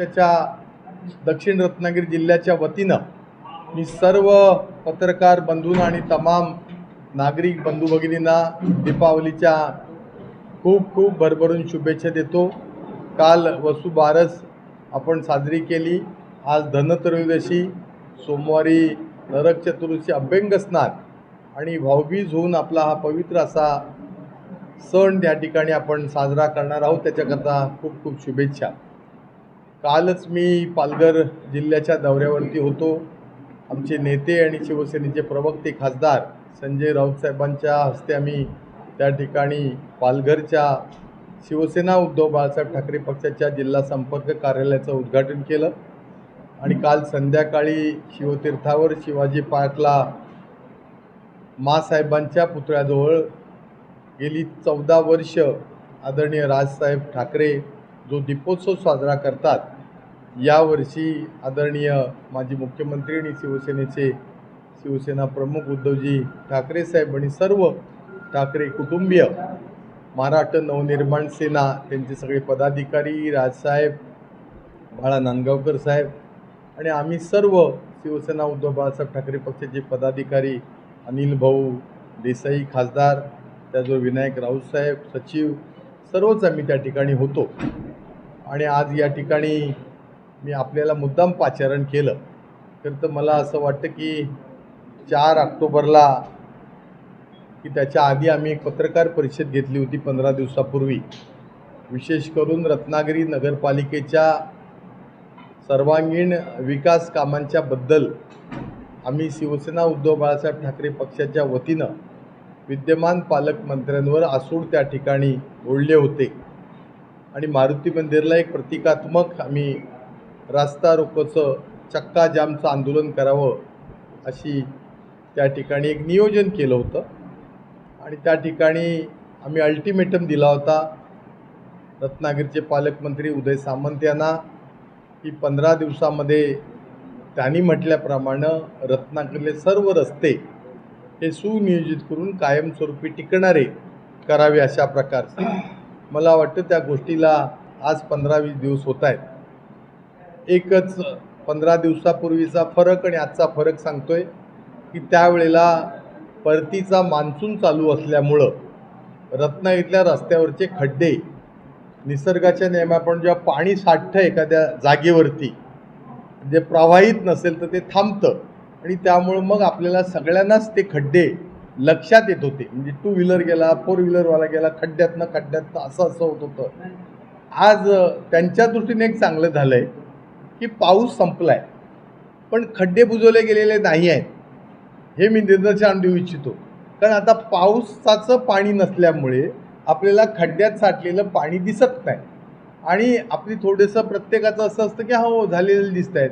त्याच्या दक्षिण रत्नागिरी जिल्ह्याच्या वतीनं मी सर्व पत्रकार बंधूंना आणि तमाम नागरिक बंधू भगिनींना दीपावलीच्या खूप खूप भरभरून शुभेच्छा देतो. काल वसुबारस आपण साजरी केली. आज धनत्रयोदशी सोमवारी नरक चतुर्दशी अभ्यंग स्नान आणि भाऊबीज होऊन आपला हा पवित्र असा सण त्या ठिकाणी आपण साजरा करणार आहोत. त्याच्याकरता खूप खूप शुभेच्छा. कालच मी पालघर जिल्ह्याच्या दौऱ्यावरती होतो. आमचे नेते आणि शिवसेनेचे प्रवक्ते खासदार संजय राऊत साहेबांच्या हस्ते आम्ही त्या ठिकाणी पालघरच्या शिवसेना उद्धव बाळासाहेब ठाकरे पक्षाच्या जिल्हा संपर्क कार्यालयाचं उद्घाटन केलं. आणि काल संध्याकाळी शिवतीर्थावर शिवाजी पार्कला मासाहेबांच्या पुतळ्याजवळ गेली चौदा वर्ष आदरणीय राजसाहेब ठाकरे जो दीपोत्सव साजरा करतात यावर्षी आदरणीय माजी मुख्यमंत्री आणि शिवसेनेचे शिवसेना प्रमुख उद्धवजी ठाकरे साहेब आणि सर्व ठाकरे कुटुंबीय महाराष्ट्र नवनिर्माण सेना त्यांचे सगळे पदाधिकारी राजसाहेब बाळा नांदगावकर साहेब आणि आम्ही सर्व शिवसेना उद्धव बाळासाहेब ठाकरे पक्षाचे पदाधिकारी अनिल भाऊ देसाई खासदार त्याचबरोबर विनायक राऊत साहेब सचिव सर्वच आम्ही त्या ठिकाणी होतो. आणि आज या ठिकाणी मी आपल्याला मुद्दाम पाचारण केलं. तर तर मला असं वाटतं की चार ऑक्टोबरला की त्याच्या आधी आम्ही एक पत्रकार परिषद घेतली होती पंधरा दिवसापूर्वी. विशेष करून रत्नागिरी नगरपालिकेच्या सर्वांगीण विकास कामांच्या बद्दल आम्ही शिवसेना उद्धव बाळासाहेब ठाकरे पक्षाच्या वतीनं विद्यमान पालकमंत्र्यांवर आसूड त्या ठिकाणी ओढले होते. आणि मारुती मंदिरला एक प्रतिकात्मक आम्ही रास्ता रोकोचं चक्का जामचं आंदोलन करावं अशी त्या ठिकाणी एक नियोजन केलं होतं. आणि त्या ठिकाणी आम्ही अल्टिमेटम दिला होता. रत्नागिरीचे पालकमंत्री उदय सामंत यांना की पंधरा दिवसामध्ये त्यांनी म्हटल्याप्रमाणे रत्नागिरीले सर्व रस्ते हे सुनियोजित करून कायमस्वरूपी टिकणारे करावे अशा प्रकारचे मला वाटतं त्या गोष्टीला आज पंधरा वीस दिवस होत आहेत. एकच पंधरा दिवसापूर्वीचा फरक आणि आजचा फरक सांगतोय की त्यावेळेला परतीचा मान्सून चालू असल्यामुळं रत्नागिरीतल्या रस्त्यावरचे खड्डे निसर्गाच्या नियमाप्रमाणे जेव्हा पाणी साठतं एखाद्या जागेवरती जे प्रवाहित नसेल तर ते थांबतं आणि त्यामुळं मग आपल्याला सगळ्यांनाच ते खड्डे लक्षात येत होते. म्हणजे टू व्हीलर गेला फोर व्हीलरवाला गेला खड्ड्यातनं खड्ड्यातनं असं असं होत होतं. आज त्यांच्या दृष्टीने एक चांगलं झालं आहे की पाऊस संपला आहे पण खड्डे बुजवले गेलेले नाही आहेत. हे मी निदर्शन देऊ इच्छितो. कारण आता पावसाचं पाणी नसल्यामुळे आपल्याला खड्ड्यात साठलेलं पाणी दिसत नाही. आणि आपली थोडंसं प्रत्येकाचं असं असतं की हो झालेलं दिसत आहेत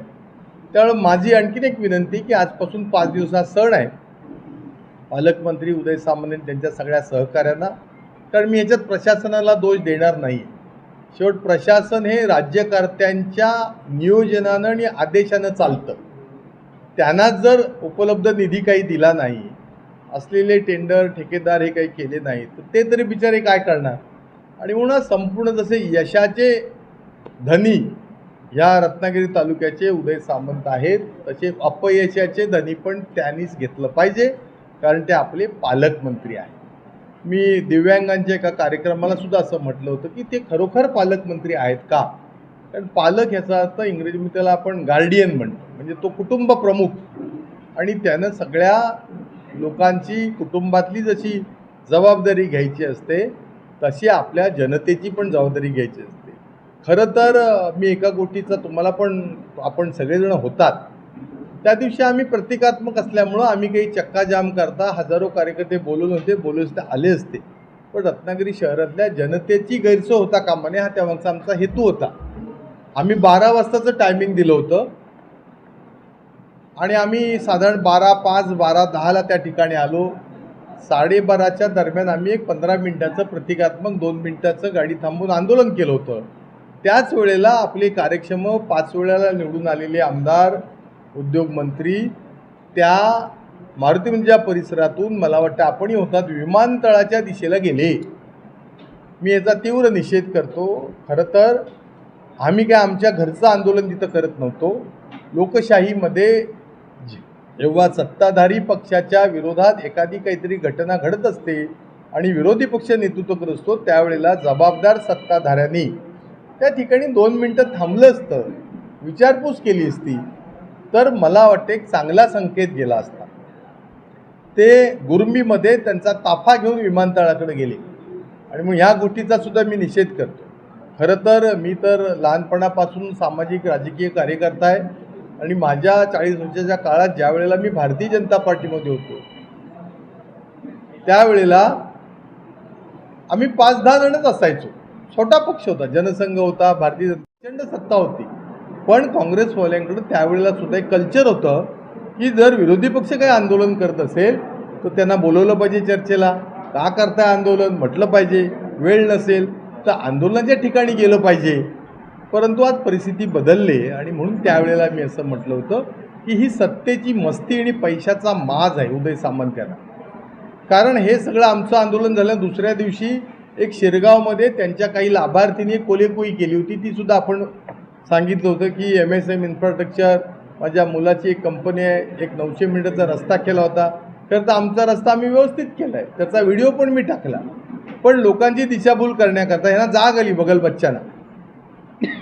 त्यामुळे माझी आणखीन एक विनंती की आजपासून पाच दिवसात सण आहे. पालकमंत्री उदय सामंत त्यांच्या सगळ्या सहकाऱ्यांना. कारण मी याच्यात प्रशासनाला दोष देणार नाही. शेवट प्रशासन हे राज्यकर्त्यांच्या नियोजनानं आणि आदेशानं चालतं. त्यांना जर उपलब्ध निधी काही दिला नाही असलेले टेंडर ठेकेदार हे काही केले नाही तर ते तरी बिचारे काय करणार? आणि म्हणून संपूर्ण जसे यशाचे धनी ह्या रत्नागिरी तालुक्याचे उदय सामंत आहेत तसे अपयशाचे धनी पण त्यांनीच घेतलं पाहिजे. कारण ते आपले पालकमंत्री आहेत. मी दिव्यांगांच्या एका कार्यक्रमाला सुद्धा असं म्हटलं होतं की ते खरोखर पालकमंत्री आहेत का? कारण पालक ह्याचा अर्थ इंग्रजीमध्ये त्याला आपण गार्डियन म्हणतो. म्हणजे तो कुटुंब प्रमुख. आणि त्यानं सगळ्या लोकांची कुटुंबातली जशी जबाबदारी घ्यायची असते तशी आपल्या जनतेची पण जबाबदारी घ्यायची असते. खरं तर मी एका गोष्टीचा तुम्हाला पण आपण सगळेजण होतात. त्या दिवशी आम्ही प्रतिकात्मक असल्यामुळं आम्ही काही चक्काजाम करता हजारो कार्यकर्ते बोलून होते बोलून ते आले असते. पण रत्नागिरी शहरातल्या जनतेची गैरसोय होता कामाने हा त्यामागचा आमचा हेतू होता. आम्ही बारा वाजताचं टायमिंग दिलं होतं. आणि आम्ही साधारण बारा पाच बारा दहाला त्या ठिकाणी आलो. साडेबाराच्या दरम्यान आम्ही एक पंधरा मिनटाचं प्रतिकात्मक दोन मिनटाचं गाडी थांबून आंदोलन केलं होतं. त्याच वेळेला आपले कार्यक्षम पाच वेळेला निवडून आलेले आमदार उद्योगमंत्री त्या मारुती मंदिरा परिसरातून मला वाटतं आपणही होतात विमानतळाच्या दिशेला गेले. मी याचा तीव्र निषेध करतो. खरं तर आम्ही काय आमच्या घरचं आंदोलन तिथं करत नव्हतो. लोकशाहीमध्ये जेव्हा सत्ताधारी पक्षाच्या विरोधात एखादी काहीतरी घटना घडत असते आणि विरोधी पक्ष नेतृत्व करत असतो त्यावेळेला जबाबदार सत्ताधाऱ्यांनी त्या ठिकाणी दोन मिनटं थांबलं असतं. विचारपूस केली असती. तर मला वाटते एक चांगला संकेत गेला असता. ते गुरुंबीमध्ये त्यांचा ताफा घेऊन विमानतळाकडे गेले. आणि मग ह्या गोष्टीचा सुद्धा मी निषेध करतो. खरं तर मी तर लहानपणापासून सामाजिक राजकीय कार्यकर्ता आहे. आणि माझ्या चाळीस वर्षाच्या काळात ज्या वेळेला मी भारतीय जनता पार्टीमध्ये होतो त्यावेळेला आम्ही पाच दहा जणच असायचो. छोटा पक्ष होता जनसंघ होता भारतीय जनता प्रचंड सत्ता होती. पण काँग्रेसवाल्यांकडं त्यावेळेला सुद्धा एक कल्चर होतं की जर विरोधी पक्ष काही आंदोलन करत असेल तर त्यांना बोलवलं पाहिजे चर्चेला. का करताय आंदोलन? म्हटलं पाहिजे. वेळ नसेल तर आंदोलनाच्या ठिकाणी गेलं पाहिजे. परंतु आज परिस्थिती बदलली आणि म्हणून त्यावेळेला मी असं म्हटलं होतं की ही सत्तेची मस्ती आणि पैशाचा माज आहे उदय सामंत यांना कारण हे सगळं आमचं आंदोलन झालं. दुसऱ्या दिवशी एक शिरगावमध्ये त्यांच्या काही लाभार्थींनी एक कोलेकोई केली होती ती सुद्धा आपण सांगितलं होतं की एम एस एम इन्फ्रास्ट्रक्चर माझ्या मुलाची एक कंपनी आहे एक नऊशे मिनिटाचा रस्ता केला होता. खरं तर आमचा रस्ता आम्ही व्यवस्थित केला आहे त्याचा व्हिडिओ पण मी टाकला. पण लोकांची दिशाभूल करण्याकरता यांना जाग आली बगल बच्चांना.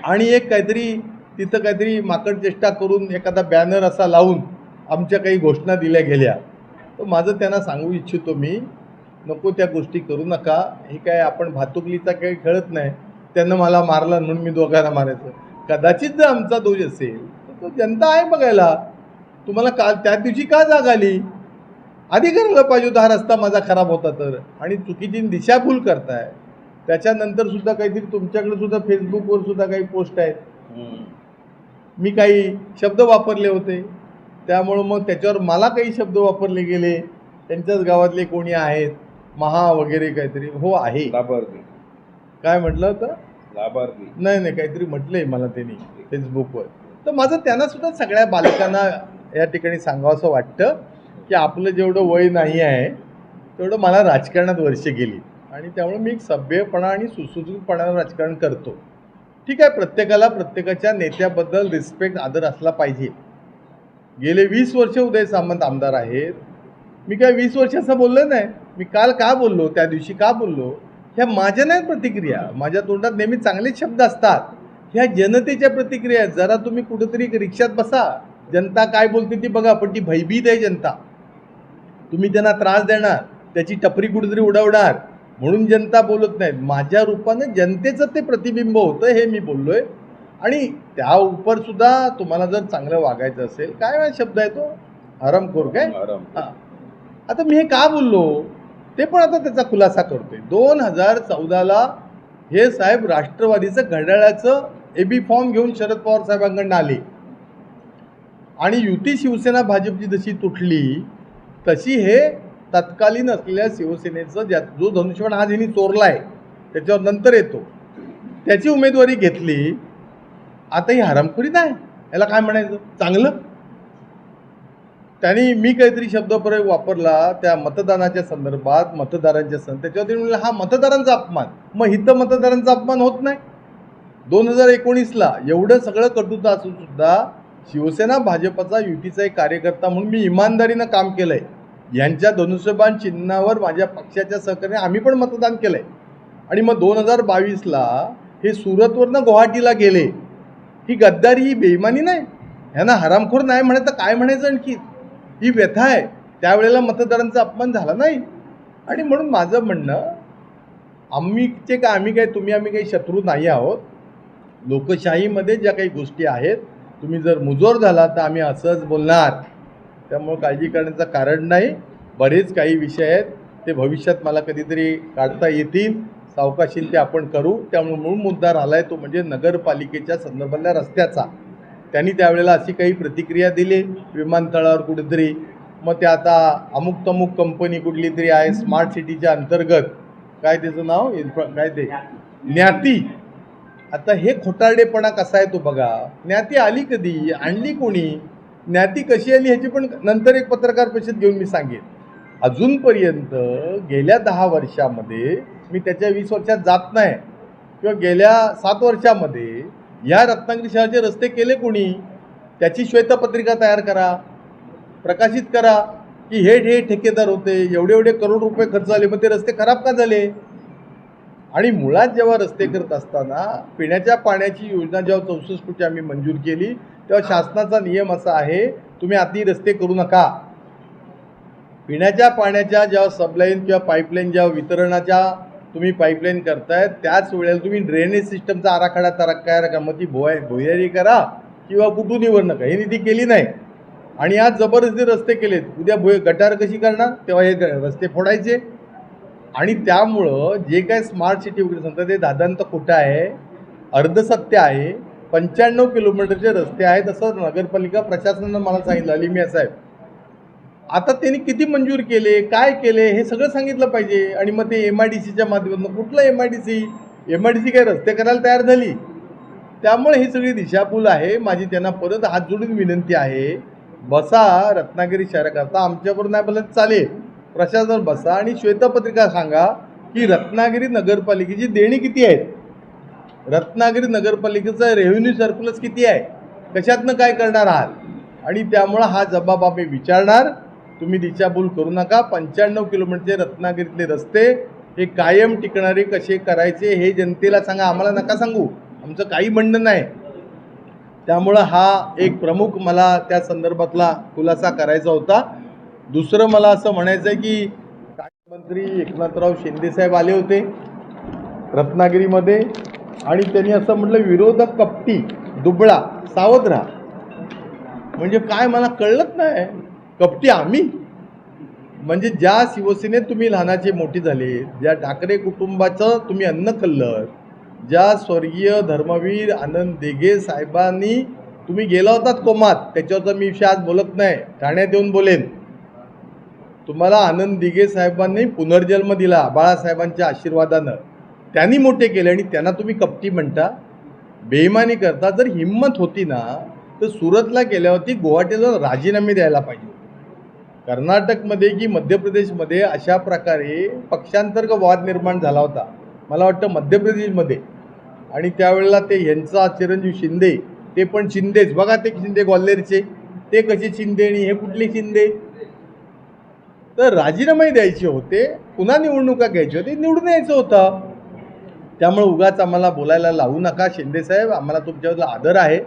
आणि एक काहीतरी तिथं काहीतरी माकड चेष्टा करून एखादा बॅनर असा लावून आमच्या काही घोषणा दिल्या गेल्या. तर माझं त्यांना सांगू इच्छितो मी नको त्या गोष्टी करू नका. हे काय आपण भातुकलीचा काही खेळत नाही. त्यानं मला मारलं म्हणून मी दोघांना मारायचं. कदाचित जर आमचा दोष असेल तर तो जनता आहे बघायला. तुम्हाला काल त्या दिवशी का जाग आली? आधी करायला पाहिजे होता हा रस्ता माझा खराब होता तर. आणि चुकीची दिशाभूल करताय. त्याच्यानंतर सुद्धा काहीतरी तुमच्याकडे सुद्धा फेसबुकवर सुद्धा काही पोस्ट आहेत. मी काही शब्द वापरले होते. त्यामुळं मग त्याच्यावर मला काही शब्द वापरले गेले. त्यांच्याच गावातले कोणी आहेत? महा वगैरे काहीतरी. हो आहे. काय म्हटलं होतं लाभार्थी. नाही नाही काहीतरी म्हटलंय मला त्यांनी फेसबुकवर तर माझं त्यांना सुद्धा सगळ्या बालकांना या ठिकाणी सांगावंसं वाटतं की आपलं जेवढं वय नाही आहे तेवढं मला राजकारणात वर्ष गेली. आणि त्यामुळे मी एक सभ्यपणा आणि सुसूत्रपणानं राजकारण करतो. ठीक आहे प्रत्येकाला प्रत्येकाच्या नेत्याबद्दल रिस्पेक्ट आदर असला पाहिजे. गेले वीस वर्ष उदय सामंत आमदार आहेत. मी काय वीस वर्ष असं बोललो नाही. मी काल का बोललो? त्या दिवशी का बोललो? ह्या माझ्या नाहीत प्रतिक्रिया. माझ्या तोंडात नेहमी चांगलेच शब्द असतात. ह्या जनतेच्या प्रतिक्रिया आहेत. जरा तुम्ही कुठेतरी रिक्षात बसा. जनता काय बोलते ती बघा पण ती भयभीत आहे जनता. तुम्ही त्यांना त्रास देणार. त्याची टपरी कुठेतरी उडवणार. म्हणून जनता बोलत नाहीत माझ्या रूपानं जनतेचं ते प्रतिबिंब होतं हे मी बोललोय. आणि त्या उपर सुद्धा तुम्हाला जर चांगलं वागायचं असेल काय शब्द आहे तो? आरामखोर काय? आराम. आता मी हे का बोललो? ते पण आता त्याचा खुलासा करतोय. दोन हजार चौदाला हे साहेब राष्ट्रवादीचं घड्याळाचं ए बी फॉर्म घेऊन शरद पवार साहेबांकडनं आले. आणि युती शिवसेना भाजपची जशी तुटली तशी हे तत्कालीन असलेल्या शिवसेनेचं ज्या जो धनुष्यबाण आज यांनी चोरला आहे त्याच्यावर नंतर येतो. त्याची उमेदवारी घेतली. आता ही हरामखोरी नाही? याला काय म्हणायचं? चांगलं? त्यांनी मी काहीतरी शब्दप्रयोग वापरला त्या मतदानाच्या संदर्भात मतदारांच्या सं त्याच्यावरती म्हणलं हा मतदारांचा अपमान. मग इथं मतदारांचा अपमान होत नाही. दोन हजार एकोणीसला एवढं सगळं कटुता असून सुद्धा शिवसेना भाजपचा युतीचा एक कार्यकर्ता म्हणून मी इमानदारीनं काम केलं आहे यांच्या धनुष्यबाण चिन्हावर माझ्या पक्षाच्या सहकार्याने आम्ही पण मतदान केलं आहे आणि मग दोन हजार बावीसला हे सुरतवरनं गुवाहाटीला गेले. ही गद्दारी ही बेईमानी नाही. ह्यांना हरामखोर नाही म्हणायचं काय म्हणायचं आणखी? ही व्यथा आहे. त्यावेळेला मतदारांचा अपमान झाला नाही. आणि म्हणून माझं म्हणणं आम्हीचे काय आम्ही काय तुम्ही आम्ही काही शत्रू नाही आहोत. लोकशाहीमध्ये ज्या काही गोष्टी आहेत तुम्ही जर मुजोर झाला तर आम्ही असंच बोलणार. त्यामुळं काळजी करण्याचं कारण नाही. बरेच काही विषय आहेत ते भविष्यात मला कधीतरी काढता येतील. सावकाशील ते आपण करू. त्यामुळे मूळ मुद्दा राहिला आहे तो म्हणजे नगरपालिकेच्या संदर्भातल्या रस्त्याचा. त्यांनी त्यावेळेला अशी काही प्रतिक्रिया दिली. विमानतळावर कुठेतरी मग ते आता अमुक तमुक कंपनी कुठली तरी आहे स्मार्ट सिटीच्या अंतर्गत. काय त्याचं नाव? इन्फ्रा काय ते? ज्ञाती. आता हे खोटारडेपणा कसा आहे तो बघा. ज्ञाती आली कधी? आणली कोणी? ज्ञाती कशी आली ह्याची पण नंतर एक पत्रकार परिषद घेऊन मी सांगेन. अजूनपर्यंत गेल्या दहा वर्षामध्ये मी त्याच्या वीस वर्षात जात नाही. किंवा गेल्या सात वर्षामध्ये या रत्नागिरी शहराचे रस्ते केले कोणी? त्याची श्वेतपत्रिका तयार करा प्रकाशित करा की हे हे ठेकेदार होते एवढे एवढे करोड रुपये खर्च झाले मग ते रस्ते खराब का झाले? आणि मुळात जेव्हा रस्ते करत असताना पिण्याच्या पाण्याची योजना जेव्हा चौसष्ट कोटी आम्ही मंजूर केली तेव्हा शासनाचा नियम असा आहे तुम्ही आधी रस्ते करू नका. पिण्याच्या पाण्याच्या जेव्हा सबलाईन किंवा पाईपलाईन जेव्हा वितरणाच्या तुम्ही पाईपलाईन करताय त्याच वेळेला तुम्ही ड्रेनेज सिस्टमचा आराखडा तर तयार करा. मग ती भोय भुयारी करा किंवा कुठून निवड नका. हे निधी केली नाही. आणि आज जबरदस्ती रस्ते केलेत. उद्या भुय गटार कशी करणार? तेव्हा हे रस्ते फोडायचे. आणि त्यामुळं जे काय स्मार्ट सिटी वगैरे सांगतात ते दादांत खोटं आहे? अर्धसत्य आहे. पंच्याण्णव किलोमीटरचे रस्ते आहेत. असं नगरपालिका प्रशासनानं मला सांगितलं अलिमिया साहेब. आता त्यांनी किती मंजूर केले काय केले हे सगळं सांगितलं पाहिजे. आणि मग ते एम आय डी सीच्या माध्यमातून कुठलं M I D C M I D C काय रस्ते करायला तयार झाली. त्यामुळे ही सगळी दिशाभूल आहे. माझी त्यांना परत हात जोडून विनंती आहे बसा रत्नागिरी शहराकरता आमच्याबरोबर नाही बोलत चालेल. प्रशासन बसा आणि श्वेतपत्रिका सांगा की रत्नागिरी नगरपालिकेची देणी किती आहेत? रत्नागिरी नगरपालिकेचं रेव्हेन्यू सरप्लस किती आहे? कशातनं काय करणार आहात? आणि त्यामुळं हा जबाब आम्ही विचारणार. तुम्ही दिशाभूल करू नका. पंच्याण्णव किलोमीटरचे रत्नागिरीतले रस्ते हे कायम टिकणारे कसे करायचे हे जनतेला सांगा. आम्हाला नका सांगू. आमचं काही म्हणणं नाही. त्यामुळं हा एक प्रमुख मला त्या संदर्भातला खुलासा करायचा होता. दुसरं मला असं म्हणायचं आहे की मंत्री एकनाथराव शिंदेसाहेब आले होते रत्नागिरीमध्ये आणि त्यांनी असं म्हटलं विरोधक कपटी दुबळा सावध राहा. म्हणजे काय मला कळलंच नाही. कपटी आम्ही. म्हणजे ज्या शिवसेनेत तुम्ही लहानाचे मोठी झाले ज्या ठाकरे कुटुंबाचं तुम्ही अन्न खाल्लं ज्या स्वर्गीय धर्मवीर आनंद देगे साहेबांनी तुम्ही गेला होतात कोमात त्याच्यावर तर मी विषय आज बोलत नाही ठाण्यात येऊन बोलेन. तुम्हाला आनंद दिघे साहेबांनी पुनर्जन्म दिला बाळासाहेबांच्या आशीर्वादानं. त्यांनी मोठे केले आणि त्यांना तुम्ही कपटी म्हणता. बेईमानी करता जर हिंमत होती ना तर सुरतला गेल्यावरती गुवाहाटीला राजीनामे द्यायला पाहिजे. कर्नाटकमध्ये की मध्य प्रदेशमध्ये अशा प्रकारे पक्षांतर्ग वाद निर्माण झाला होता. मला वाटतं मध्य प्रदेशमध्ये आणि त्यावेळेला ते यांचा चिरंजीव शिंदे ते पण शिंदेच. बघा ते शिंदे ग्वाल्हेरचे. ते कसे शिंदे आणि हे कुठले शिंदे? तर राजीनामे द्यायचे होते. पुन्हा निवडणुका घ्यायची होती निवडून यायचं होतं. त्यामुळे उगाच आम्हाला बोलायला लावू नका शिंदेसाहेब आम्हाला तुमच्याबद्दल आदर आहे.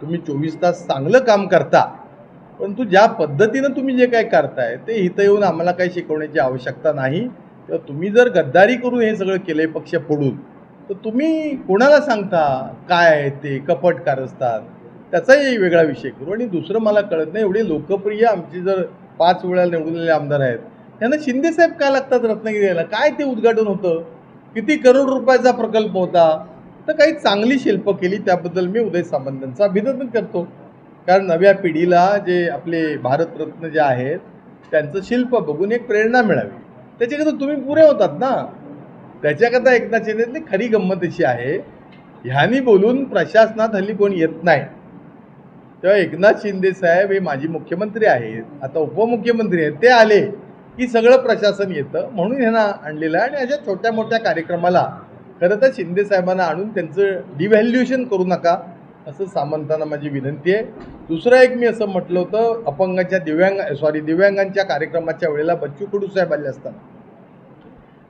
तुम्ही चोवीस तास चांगलं काम करता. परंतु ज्या पद्धतीनं तुम्ही जे काय करताय ते इथं येऊन आम्हाला काही शिकवण्याची आवश्यकता नाही. तर तुम्ही जर गद्दारी करून हे सगळं केलं पक्ष फोडून तर तुम्ही कोणाला सांगता काय आहे ते कपट कारस्थान? त्याचाही वेगळा विषय करू. आणि दुसरं मला कळत नाही एवढे लोकप्रिय आमची जर पाच वेळा निवडलेले आमदार आहेत त्यांना शिंदेसाहेब का लागतात रत्नागिरीला काय ते उद्घाटन होतं? किती करोड रुपयाचा प्रकल्प होता? तर काही चांगली शिल्प केली त्याबद्दल मी उदय सामंतांचं अभिनंदन करतो. कारण नव्या पिढीला जे आपले भारतरत्न जे आहेत त्यांचं शिल्प बघून एक प्रेरणा मिळावी. त्याच्याकरता तुम्ही पुरे होतात ना. त्याच्याकरता एकनाथ शिंदेतली खरी गंमत अशी आहे ह्यानी बोलून प्रशासनात हल्ली कोण येत नाही. तेव्हा एकनाथ शिंदे साहेब हे माजी मुख्यमंत्री आहेत आता उपमुख्यमंत्री आहेत ते आले की सगळं प्रशासन येतं म्हणून ह्यांना आणलेलं आहे. आणि अशा छोट्या मोठ्या कार्यक्रमाला खरं तर शिंदे साहेबांना आणून त्यांचं डिव्हॅल्युएशन करू नका. असं सामंतांना माझी विनंती आहे. दुसरं एक मी असं म्हटलं होतं अपंगाच्या दिव्यांग सॉरी दिव्यांगांच्या कार्यक्रमाच्या वेळेला बच्चू कडू साहेब आले असताना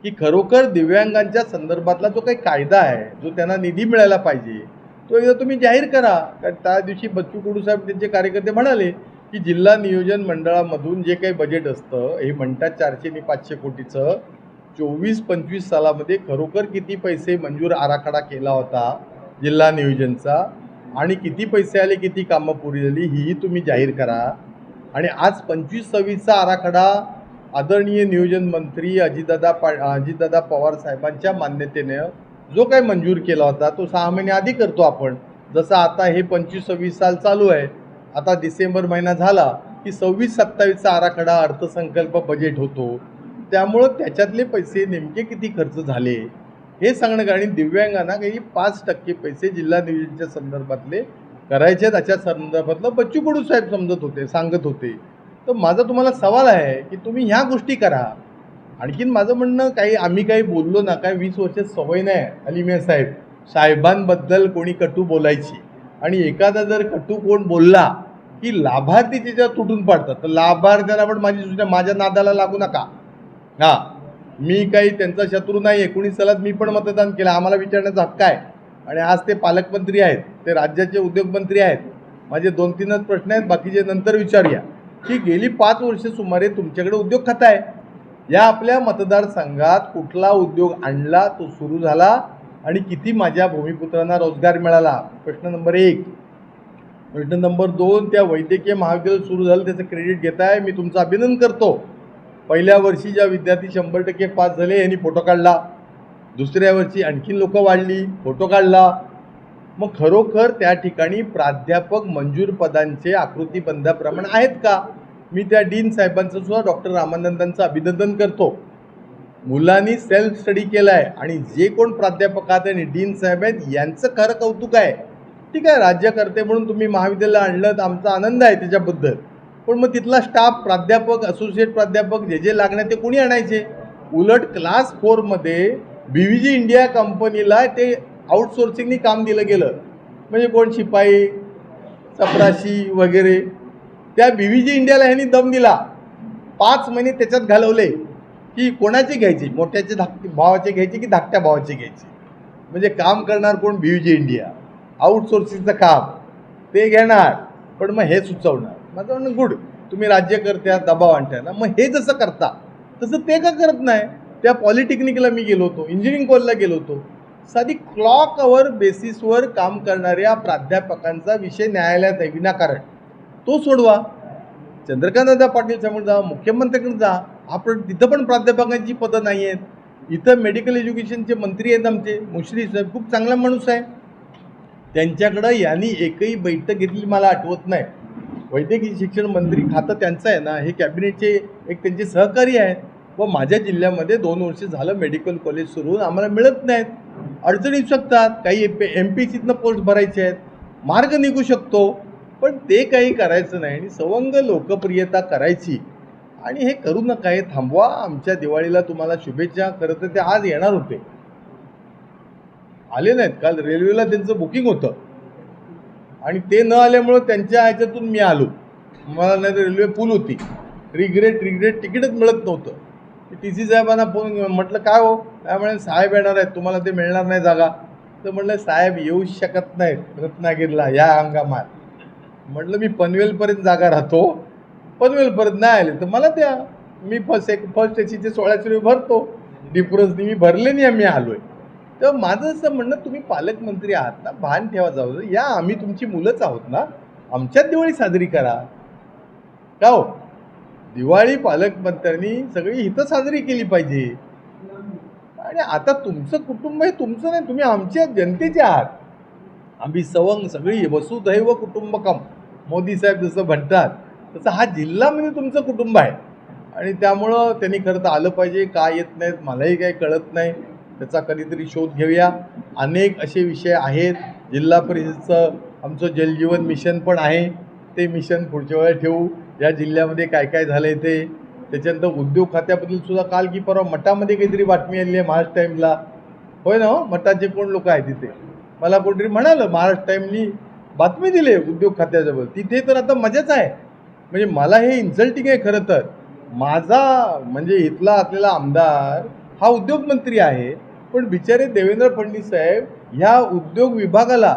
की खरोखर दिव्यांगांच्या संदर्भातला जो काही कायदा आहे जो त्यांना निधी मिळायला पाहिजे तो एकदा तुम्ही जाहीर करा. कारण त्या दिवशी बच्चू कडू साहेब त्यांचे कार्यकर्ते म्हणाले की जिल्हा नियोजन मंडळामधून जे काही बजेट असतं हे म्हणतात चारशे आणि पाचशे कोटीचं चोवीस पंचवीस सालामध्ये खरोखर किती पैसे मंजूर आराखडा केला होता जिल्हा नियोजनचा? आणि किती पैसे आले किती कामं पुरी झाली हीही तुम्ही जाहीर करा. आणि आज पंचवीस सव्वीसचा आराखडा आदरणीय नियोजन मंत्री अजितदादा पा अजितदादा पवार साहेबांच्या मान्यतेनं जो काही मंजूर केला होता तो सहा महिने आधी करतो आपण. जसं आता हे पंचवीस सव्वीस साल चालू आहे आता डिसेंबर महिना झाला की सव्वीस सत्तावीसचा आराखडा अर्थसंकल्प बजेट होतो. त्यामुळं त्याच्यातले पैसे नेमके किती खर्च झाले? हे सांगणं आणि दिव्यांगांना काही पाच टक्के पैसे जिल्हा नियोजनच्या संदर्भातले करायचे त्याच्या संदर्भातलं बच्चू कडू साहेब समजत होते सांगत होते. तर माझा तुम्हाला सवाल आहे की तुम्ही ह्या गोष्टी करा. आणखीन माझं म्हणणं काही आम्ही काही बोललो ना काय वीस वर्ष सवय नाही अलिमिया साहेब साहेबांबद्दल कोणी कटू बोलायची. आणि एखादा जर कटू कोण बोलला की लाभार्थी तिच्या तुटून पडतात. तर लाभार्थ्यांना पण माझी सूचना माझ्या नादाला लागू नका. हां. मी काही त्यांचा शत्रू नाही एकोणीस सालात मी पण मतदान केलं. आम्हाला विचारण्याचा हक्क आहे. आणि आज ते पालकमंत्री आहेत. ते राज्याचे उद्योगमंत्री आहेत. माझे दोन तीनच प्रश्न आहेत. बाकीचे नंतर विचारूया. की गेली पाच वर्ष सुमारे तुमच्याकडे उद्योग खातं आहे. या आपल्या मतदारसंघात कुठला उद्योग आणला तो सुरू झाला आणि किती माझ्या भूमिपुत्रांना रोजगार मिळाला? प्रश्न नंबर एक. प्रश्न नंबर दोन त्या वैद्यकीय महाविद्यालय सुरू झालं त्याचं क्रेडिट घेताय. मी तुमचं अभिनंदन करतो. पहिल्या वर्षी ज्या विद्यार्थी शंभर टक्के पास झाले यांनी फोटो काढला. दुसऱ्या वर्षी आणखीन लोकं वाढली फोटो काढला. मग खरोखर त्या ठिकाणी प्राध्यापक मंजूर पदांचे आकृतीबंधाप्रमाणे आहेत का? मी त्या डीन साहेबांचं सुद्धा डॉक्टर रामानंदांचं अभिनंदन करतो. मुलांनी सेल्फ स्टडी केला आहे आणि जे कोण प्राध्यापक आहेत आणि डीन साहेब आहेत यांचं खरं कौतुक आहे. ठीक आहे राज्यकर्ते म्हणून तुम्ही महाविद्यालय आणलं तर आमचा आनंद आहे त्याच्याबद्दल. पण मग तिथला स्टाफ प्राध्यापक असोसिएट प्राध्यापक जे जे लागणार ते कोणी आणायचे? उलट क्लास फोरमध्ये बी व्ही जी इंडिया कंपनीला ते आउटसोर्सिंगनी काम दिलं गेलं. म्हणजे कोण? शिपाई चपराशी वगैरे. त्या बी व्ही जी इंडियाला ह्यांनी दम दिला. पाच महिने त्याच्यात घालवले की कोणाची घ्यायची? मोठ्याचे धाक भावाचे घ्यायची की धाकट्या भावाची घ्यायची? म्हणजे काम करणार कोण? बी व्ही जी इंडिया आउटसोर्सिंगचं काम. ते घेणार. पण मग हे सुचवणार. माझं म्हणणं गुड. तुम्ही राज्यकर्त्या दबाव आणताय. ना मग हे जसं करता तसं ते का करत नाही? त्या पॉलिटेक्निकला मी गेलो होतो इंजिनिअरिंग कॉलेजला गेलो होतो. साधी क्लॉक अवर बेसिसवर काम करणाऱ्या प्राध्यापकांचा विषय न्यायालयात आहे विनाकारण. तो सोडवा. चंद्रकांतदा पाटील साहेब जा मुख्यमंत्र्यांकडे जा. आपण तिथं पण प्राध्यापकांची पदं नाही आहेत इथं मेडिकल एज्युकेशनचे मंत्री आहेत आमचे मुश्री साहेब खूप चांगला माणूस आहे. त्यांच्याकडं यांनी एकही बैठक घेतली मला आठवत नाही. वैद्यकीय शिक्षण मंत्री खातं त्यांचं आहे ना हे कॅबिनेटचे एक त्यांचे सहकारी आहेत. व माझ्या जिल्ह्यामध्ये दोन वर्ष झालं मेडिकल कॉलेज सुरू होऊन आम्हाला मिळत नाहीत. अडचणी येऊ शकतात. काही एम पी सीतनं पोस्ट भरायचे आहेत. मार्ग निघू शकतो. पण ते काही करायचं नाही आणि सवंग लोकप्रियता करायची. आणि हे करू नका हे थांबवा. आमच्या दिवाळीला तुम्हाला शुभेच्छा. खरं तर ते आज येणार होते. आले नाहीत. काल रेल्वेला त्यांचं बुकिंग होतं. आणि ते न आल्यामुळं त्यांच्या ह्याच्यातून मी आलो. मला नाही तर रेल्वे पूल होती. रिग्रेट रिग्रेट तिकीटच मिळत नव्हतं. टी सी साहेबांना फोन म्हटलं काय हो? काय म्हणे साहेब येणार आहेत. तुम्हाला ते मिळणार नाही जागा. तर म्हटलं साहेब येऊ शकत नाहीत. रत्नागिरीला या हंगामात. म्हटलं मी पनवेलपर्यंत जागा राहतो. पनवेलपर्यंत नाही आले तर मला द्या. मी फर्स्ट एक फर्स्ट एसीचे सोळाशे रुपये भरतो. डिफरन्सनी मी भरले नाही मी आलो आहे तर माझं असं म्हणणं तुम्ही पालकमंत्री आहात ना भान ठेवा जाऊ या आम्ही तुमची मुलंच आहोत ना. आमच्यात दिवाळी साजरी करा. का हो? दिवाळी पालकमंत्र्यांनी सगळी हिथं साजरी केली पाहिजे. आणि आता तुमचं कुटुंब हे तुमचं नाही तुम्ही आमच्या जनतेचे आहात. आम्ही सवंग सगळी वसुधैव कुटुंबकम. मोदी साहेब जसं म्हणतात तसं हा जिल्हा म्हणजे तुमचं कुटुंब आहे. आणि त्यामुळं त्यांनी खरं तर आलं पाहिजे. का येत नाहीत मलाही काही कळत नाही. त्याचा कधीतरी शोध घेऊया. अनेक असे विषय आहेत. जिल्हा परिषदचं आमचं जलजीवन मिशन पण आहे. ते मिशन पुढच्या वेळेला ठेवू. या जिल्ह्यामध्ये काय काय झालं आहे ते. त्याच्यानंतर उद्योग खात्याबद्दल सुद्धा काल की परवा मठामध्ये काहीतरी बातमी आली आहे महाराष्ट्र टाईमला होय ना हो? मठाचे कोण लोक आहेत तिथे? मला कोणतरी म्हणालं महाराष्ट्र टाईमनी बातमी दिली उद्योग खात्याजवळ. तिथे तर आता मजाच आहे. म्हणजे मला हे इन्सल्टिंग आहे खरं तर. माझा म्हणजे इथला असलेला आमदार हा उद्योगमंत्री आहे. पण बिचारे देवेंद्र फडणवीस साहेब ह्या उद्योग विभागाला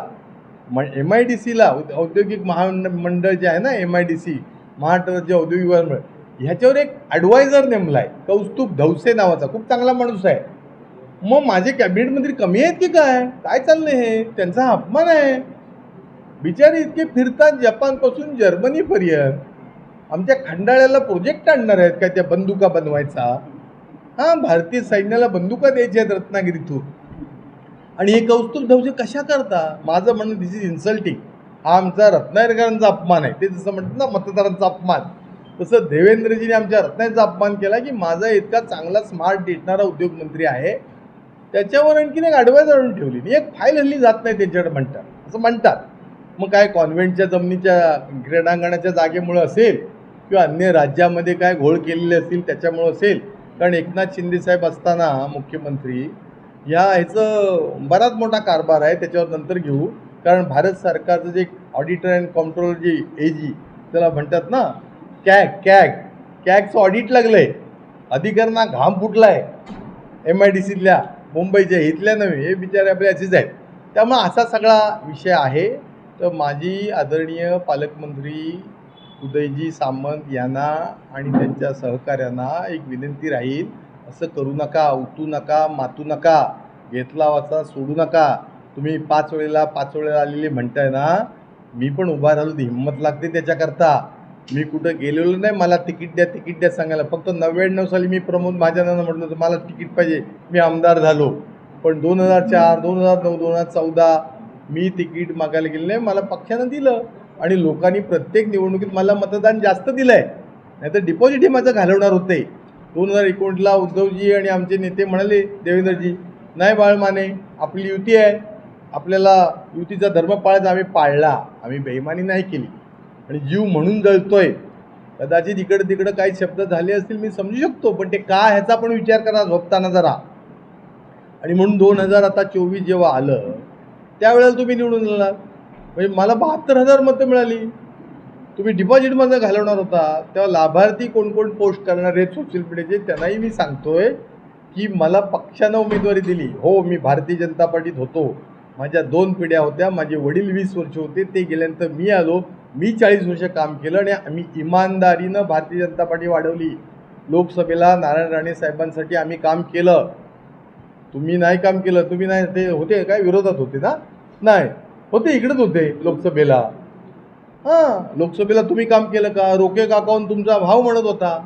म एम आय डी सीला औद्योगिक महामंडळ जे आहे ना M I D C Maharashtra राज्य औद्योगिक विभाग ह्याच्यावर एक ॲडवायझर नेमला आहे कौस्तुभ धवसे नावाचा खूप चांगला माणूस आहे. मग माझे कॅबिनेट मंत्री कमी आहेत की काय? काय चाललंय हे? त्यांचा अपमान आहे. बिचारे इतके फिरतात जपानपासून जर्मनीपर्यंत. आमच्या खंडाळ्याला प्रोजेक्ट आणणार आहेत काय त्या बंदुका बनवायचा? हां भारतीय सैन्याला बंदुका द्यायच्या आहेत रत्नागिरीतून आणि हे कौस्तुभ धवसे कशा करता? माझं म्हणणं दिस इज इन्सल्टिंग हा आमचा रत्नागिरीकरांचा अपमान आहे. ते जसं म्हणतात ना मतदारांचा अपमान. तसं देवेंद्रजीने आमच्या रत्नागिरीचा अपमान केला की माझा इतका चांगला स्मार्ट दिसणारा उद्योगमंत्री आहे. त्याच्यावर आणखीन एक ॲडवायझर आणून ठेवली. आणि एक फाईल हल्ली जात नाही त्यांच्याकडे म्हणतात. असं म्हणतात. मग काय कॉन्व्हेंटच्या जमिनीच्या क्रीडांगणाच्या जागेमुळं असेल किंवा अन्य राज्यामध्ये काय घोळ केलेले असतील त्याच्यामुळं असेल. कारण एकनाथ शिंदेसाहेब असताना मुख्यमंत्री या ह्याचं बराच मोठा कारभार आहे त्याच्यावर नंतर घेऊ. कारण भारत सरकारचं जे auditor and control G A G त्याला म्हणतात ना कॅग कॅग कॅगचं ऑडिट लागलं आहे अधिकाऱ्यांना घाम फुटलाय. एम आय डी सीतल्या मुंबईच्या इथल्या नव्हे हे बिचारे आपले असेच आहेत. त्यामुळे असा सगळा विषय आहे. तर माझी आदरणीय पालकमंत्री उदयजी सामंत यांना आणि त्यांच्या सहकाऱ्यांना एक विनंती राहील असं करू नका उतू नका मातू नका घेतला वाचा सोडू नका. तुम्ही पाच वेळेला पाच वेळेला आलेले म्हणताय ना मी पण उभा राहिलो ती हिंमत लागते त्याच्याकरता. मी कुठं गेलेलो नाही मला तिकीट द्या तिकीट द्या सांगायला. फक्त नव्याण्णव साली मी प्रमोद महाजनांना म्हटलं होतं मला तिकीट पाहिजे मी आमदार झालो. पण दोन हजार चार दोन हजार नऊ दोन हजार चौदा मी तिकीट मागायला गेले नाही मला पक्षानं दिलं. आणि लोकांनी प्रत्येक निवडणुकीत मला मतदान जास्त दिलं आहे नाहीतर डिपॉझिट हे माझं घालवणार होते. दोन हजार एकोणीसला उद्धवजी आणि आमचे नेते म्हणाले देवेंद्रजी नाही बाळ माने आपली युती आहे. आपल्याला युतीचा धर्म पाळायचा आम्ही पाळला. आम्ही बेईमानी नाही केली. आणि जीव म्हणून जळतोय. कदाचित इकडं तिकडं काही शब्द झाले असतील मी समजू शकतो पण ते का ह्याचा पण विचार करा झोपताना जरा. आणि म्हणून दोन हजार आता चोवीस जेव्हा आलं त्यावेळेला तुम्ही निवडून आलात म्हणजे मला बहात्तर हजार मतं मिळाली. तुम्ही डिपॉझिटमध्ये घालवणार होता. तेव्हा लाभार्थी कोण कोण पोस्ट करणार आहेत सोशल मीडियाचे त्यांनाही मी सांगतोय की मला पक्षानं उमेदवारी दिली. हो मी भारतीय जनता पार्टीत होतो. माझ्या दोन पिढ्या होत्या. माझे वडील वीस वर्ष होते. ते गेल्यानंतर मी आलो. मी चाळीस वर्ष काम केलं आणि आम्ही इमानदारीनं भारतीय जनता पार्टी वाढवली. लोकसभेला नारायण राणे साहेबांसाठी आम्ही काम केलं. तुम्ही नाही काम केलं. तुम्ही नाही ते होते काय? विरोधात होते ना? नाही. होते इकडेच होते लोकसभेला. हां. लोकसभेला तुम्ही काम केलं का? रोके काकावून तुमचा भाव म्हणत होता.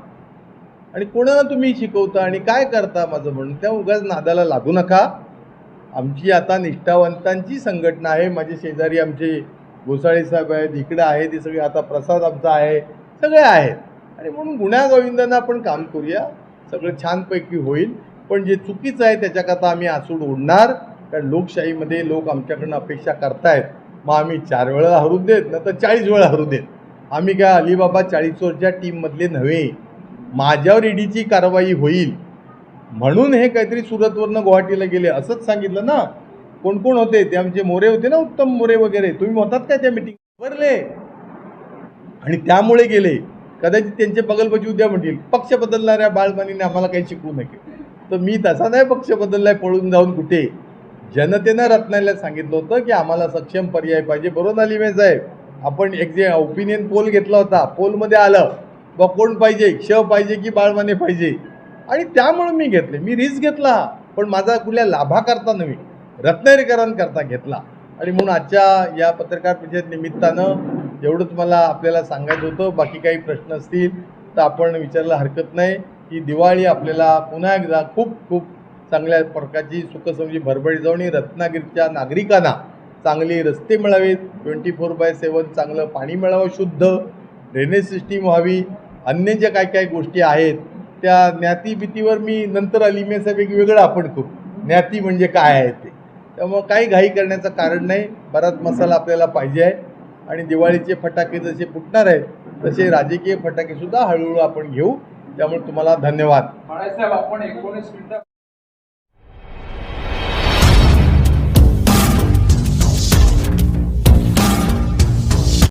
आणि कोणाला तुम्ही शिकवता आणि काय करता माझं म्हणून? त्या उगाच नादाला लागू नका. आमची आता निष्ठावंतांची संघटना आहे. माझे शेजारी आमचे गोसाळे साहेब आहेत इकडे आहे ते सगळे आता प्रसाद आमचा आहे सगळे आहेत. आणि म्हणून गुण्यागोविंदांना आपण काम करूया. सगळं छानपैकी होईल. पण जे चुकीचं आहे त्याच्याकरता आम्ही आसूड ओढणार. कारण लोकशाहीमध्ये लोक आमच्याकडनं अपेक्षा करतायत. मग आम्ही चार वेळा हरू देत ना तर चाळीस वेळा हरू देत. आम्ही काय अलिबाबा चाळीसवरच्या टीममधले नव्हे. माझ्यावर ईडीची कारवाई होईल. म्हणून हे काहीतरी सुरतवरनं गुवाहाटीला गेले. असंच सांगितलं ना. कोण कोण होते? ते आमचे मोरे होते ना उत्तम मोरे वगैरे. तुम्ही होतात काय त्या मिटिंग भरले आणि त्यामुळे गेले. कदाचित त्यांचे बगलबजी उद्या म्हणतील पक्ष बदलणाऱ्या बाळमानीने आम्हाला काही शिकवू नये. तर मी तसा नाही पक्ष बदललाय पळून जाऊन कुठे? जनतेनं रत्नाला सांगितलं होतं की आम्हाला सक्षम पर्याय पाहिजे. बरोबर आली लिमे साहेब? आपण एक जे ओपिनियन पोल घेतला होता पोलमध्ये आलं बा कोण पाहिजे क्ष पाहिजे की बाळमाने पाहिजे? आणि त्यामुळं मी घेतले. मी रिस्क घेतला पण माझा कुठल्या लाभाकरता नव्हे रत्नागिरीकरांकरता घेतला. आणि म्हणून आजच्या या पत्रकार परिषद निमित्तानं एवढंच मला आपल्याला सांगायचं होतं. बाकी काही प्रश्न असतील तर आपण विचारायला हरकत नाही. की दिवाळी आपल्याला पुन्हा एकदा खूप खूप चांगल्या प्रकारची सुखसमजी भरभरी जाऊन रत्नागिरीच्या नागरिकांना चांगले रस्ते मिळावेत. ट्वेंटी फोर बाय सेवन चांगलं पाणी मिळावं शुद्ध. ड्रेनेज सिस्टीम व्हावी. अन्य ज्या काय काय गोष्टी आहेत त्या ज्ञाती भीतीवर मी नंतर अलिमेसाहेब एक वेगळं आपण करू. ज्ञाती म्हणजे काय आहे ते. त्यामुळं काही घाई करण्याचं कारण नाही. बराच मसाला आपल्याला पाहिजे आहे. आणि दिवाळीचे फटाके जसे फुटणार आहेत तसे राजकीय फटाकेसुद्धा हळूहळू आपण घेऊ. त्यामुळे तुम्हाला धन्यवाद. बाळासाहेब आपण एकोणीस मिनिटं